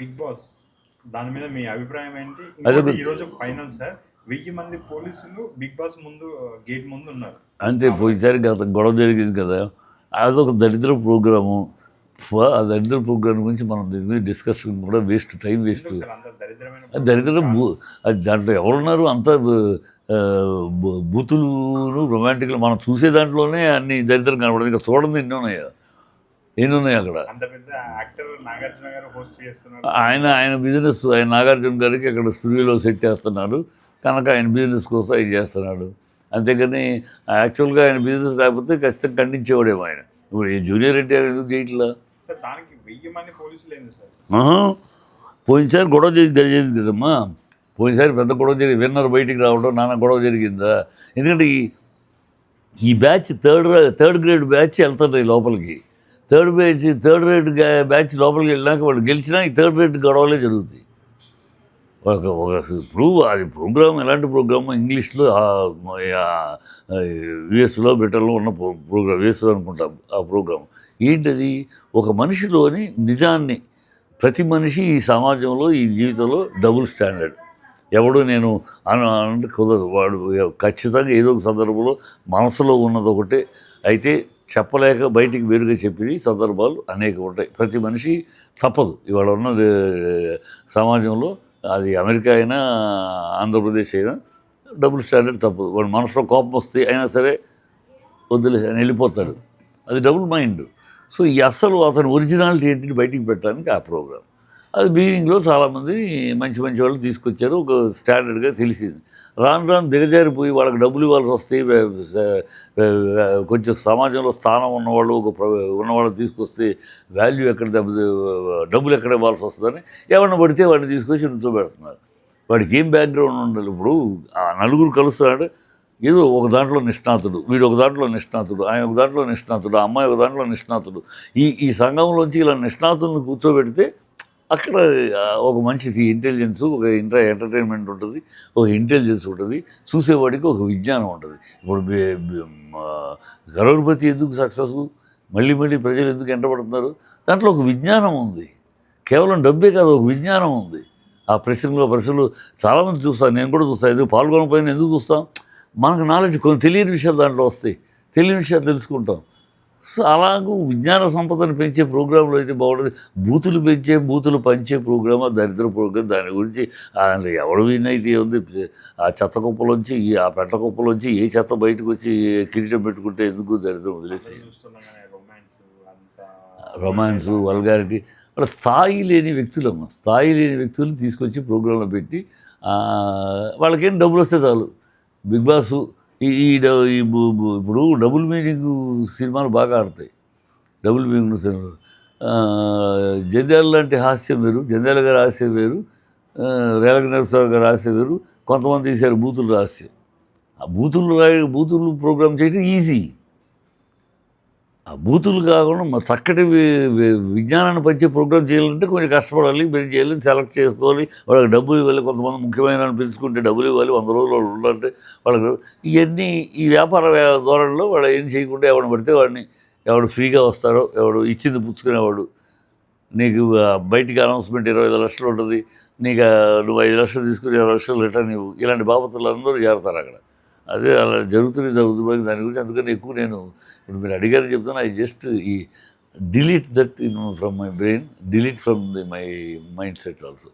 Big boss దాని మీద మీ అభిప్రాయం ఏంటి? ఇంకోటి ఈ రోజు ఫైనల్ సార్ వెయ్యి మంది పోలీసులు బిగ్ బాస్ ముందు గేట్ ముందు ఉన్నారు. అంతే పోయినసారి గత గొడవ జరిగింది కదా అదొక దరిద్ర ప్రోగ్రాము. ఆ దరిద్ర ప్రోగ్రామ్ గురించి మనం దీని మీద డిస్కషన్ కూడా వేస్ట్ టైం వేస్ట్ దరిద్రం అది దాంట్లో ఎవరున్నారు? అంత బూతులు రొమాంటిక్లు మనం చూసే దాంట్లోనే అన్ని దరిద్రం కనపడదు ఇంకా చూడండి ఎన్ని ఉన్నాయా. ఎన్ని ఉన్నాయి అక్కడ ఆయన ఆయన బిజినెస్ ఆయన నాగార్జున గారికి అక్కడ స్టూడియోలో సెట్ చేస్తున్నారు. కనుక ఆయన బిజినెస్ కోసం ఆయన చేస్తున్నాడు. అంతేగాని యాక్చువల్గా ఆయన బిజినెస్ లేకపోతే ఖచ్చితంగా ఖండించేవాడేమో ఆయన. ఇప్పుడు ఈ జూనియర్ ఎన్టీఆర్ ఎందుకు చేయట్లా. పోయినసారి గొడవ చేసి జరిగేది కదమ్మా. పోయినసారి పెద్ద గొడవ జరిగి విన్నర్ బయటికి రావడం నాన్న గొడవ జరిగిందా? ఎందుకంటే ఈ ఈ batch third third grade batch వెళ్తుంది లోపలికి. Third batch third rate batch లోపలికి వెళ్ళినాక వాళ్ళు గెలిచినా ఈ థర్డ్ రేట్ గొడవలే జరుగుతాయి. ఒక ఒక ఇప్పుడు అది ప్రోగ్రామ్ ఎలాంటి ప్రోగ్రామ్ ఇంగ్లీష్లో యుఎస్లో బ్రిటన్లో ఉన్న ప్రోగ్రామ్ యుఎస్లో అనుకుంటాం ఆ ప్రోగ్రామ్ ఏంటది? ఒక మనిషిలోని నిజాన్ని ప్రతి మనిషి ఈ సమాజంలో ఈ జీవితంలో డబుల్ స్టాండర్డ్ ఎవడు నేను అని అంటే కుదరదు. వాడు ఖచ్చితంగా ఏదో ఒక సందర్భంలో మనసులో ఉన్నది ఒకటే. అయితే చెప్పలేక బయటికి వేరుగా చెప్పిన సందర్భాలు అనేక ఉంటాయి. ప్రతి మనిషి తప్పదు. ఇవాళ ఉన్న సమాజంలో అది అమెరికా అయినా ఆంధ్రప్రదేశ్ అయినా డబుల్ స్టాండర్డ్ తప్పదు. వాడు మనసులో కోపం వస్తే అయినా సరే వదిలే అని వెళ్ళిపోతాడు. అది డబుల్ మైండ్. సో ఈ అస్సలు అతని ఒరిజినాలిటీ ఏంటిని బయటికి పెట్టడానికి ఆ ప్రోగ్రామ్. అది బిగినింగ్లో చాలామంది మంచి మంచి వాళ్ళు తీసుకొచ్చారు. ఒక స్టాండర్డ్గా తెలిసింది. రాను రాను దిగజారిపోయి వాళ్ళకి డబ్బులు ఇవ్వాల్సి వస్తాయి కొంచెం సమాజంలో స్థానం ఉన్నవాళ్ళు ఒక ఉన్నవాళ్ళు తీసుకొస్తే వాల్యూ ఎక్కడ డబ్బులు ఎక్కడ ఇవ్వాల్సి వస్తుందని ఎవరిని పడితే వాడిని తీసుకొచ్చి నుంచోబెడుతున్నారు వాడికి ఏం బ్యాక్గ్రౌండ్ ఉండాలి? ఇప్పుడు ఆ నలుగురు కలుస్తున్నాడు ఏదో ఒక దాంట్లో నిష్ణాతుడు వీడు ఒక దాంట్లో నిష్ణాతుడు ఆయన ఒక దాంట్లో నిష్ణాతుడు ఆ అమ్మాయి ఒక దాంట్లో నిష్ణాతుడు. ఈ ఈ సంఘంలోంచి ఇలా నిష్ణాతులను కూర్చోబెడితే అక్కడ ఒక మనిషికి ఇంటెలిజెన్స్ ఒక ఇంటర్ ఎంటర్టైన్మెంట్ ఉంటుంది ఒక ఇంటెలిజెన్స్ ఉంటుంది చూసేవాడికి ఒక విజ్ఞానం ఉంటుంది. ఇప్పుడు బే- కరోడ్పతి ఎందుకు సక్సెస్ మళ్ళీ మళ్ళీ ప్రజలు ఎందుకు ఎంటబడుతున్నారు? దాంట్లో ఒక విజ్ఞానం ఉంది. కేవలం డబ్బే కాదు ఒక విజ్ఞానం ఉంది. ఆ ప్రశ్నలో ప్రశ్నలు చాలామంది చూస్తాను నేను కూడా చూస్తాను ఎందుకు పాల్గొనకపోయినా ఎందుకు చూస్తాం? మనకు నాలెడ్జ్ కొన్ని తెలియని విషయాలు దాంట్లో వస్తాయి. తెలియని విషయాలు తెలుసుకుంటాం. సో అలాగూ విజ్ఞాన సంపదను పెంచే ప్రోగ్రాంలు అయితే బాగుంటుంది బూతులు పెంచే బూతులు పంచే ప్రోగ్రామ్ దరిద్ర ప్రోగ్రామ్ దాని గురించి అందులో ఎవడు విన్ అయితే ఉంది ఆ చెత్త కుప్పలోంచి ఆ పెట్ట కుప్పలోంచి ఏ చెత్త బయటకు వచ్చి కిరీటం పెట్టుకుంటే ఎందుకు దరిద్రం వదిలేసి రొమాన్స్ వల్గారిటీ వాళ్ళ స్థాయి లేని వ్యక్తులమ్మ స్థాయి లేని వ్యక్తులు తీసుకొచ్చి ప్రోగ్రాంలో పెట్టి వాళ్ళకేం డబ్బులు వస్తే చాలు. బిగ్ బాస్ ఈ ఈ డ- ఈ ఇప్పుడు డబుల్ మీనింగ్ సినిమాలు బాగా ఆడతాయి. డబుల్ మీనింగ్ సినిమాలు జంధ్యాల లాంటి హాస్యం వేరు జంధ్యాల గారి హాస్యం వేరు ఆ, రేలక గారి హాస్యం వేరు కొంతమంది తీశారు బూతులు హాస్యం. ఆ బూతులు రా- బూతులు ప్రోగ్రామ్ చేయడం ఈజీ. ఆ బూతులు కాకుండా మా చక్కటి విజ్ఞానాన్ని పంచే ప్రోగ్రామ్ చేయాలంటే కొంచెం కష్టపడాలి మీరు చేయాలి సెలెక్ట్ చేసుకోవాలి. వాళ్ళకి డబ్బులు ఇవ్వాలి కొంతమంది ముఖ్యమైన పిలుచుకుంటే డబ్బులు ఇవ్వాలి వంద రోజులు వాళ్ళు ఉండాలంటే వాళ్ళకి ఇవన్నీ ఈ వ్యాపార ధోరణిలో వాళ్ళు ఏం చేయకుండా ఎవరిని పడితే వాడిని ఎవడు ఫ్రీగా వస్తాడో ఎవడు ఇచ్చింది పుచ్చుకునేవాడు నీకు బయటికి అనౌన్స్మెంట్ ఇరవై ఐదు లక్షలు ఉంటుంది నీకు నువ్వు ఐదు లక్షలు తీసుకుని ఇరవై లక్షలు రిటర్న్ ఇవ్వు. ఇలాంటి బాబతులు అందరూ చేరతారు అక్కడ. అదే అలా జరుగుతుంది జరుగుతుంది. దాని గురించి అందుకని ఎక్కువ నేను ఇప్పుడు మీరు అడిగారని చెప్తాను ఐ జస్ట్ ఈ delete that in from my brain delete from the my mind set also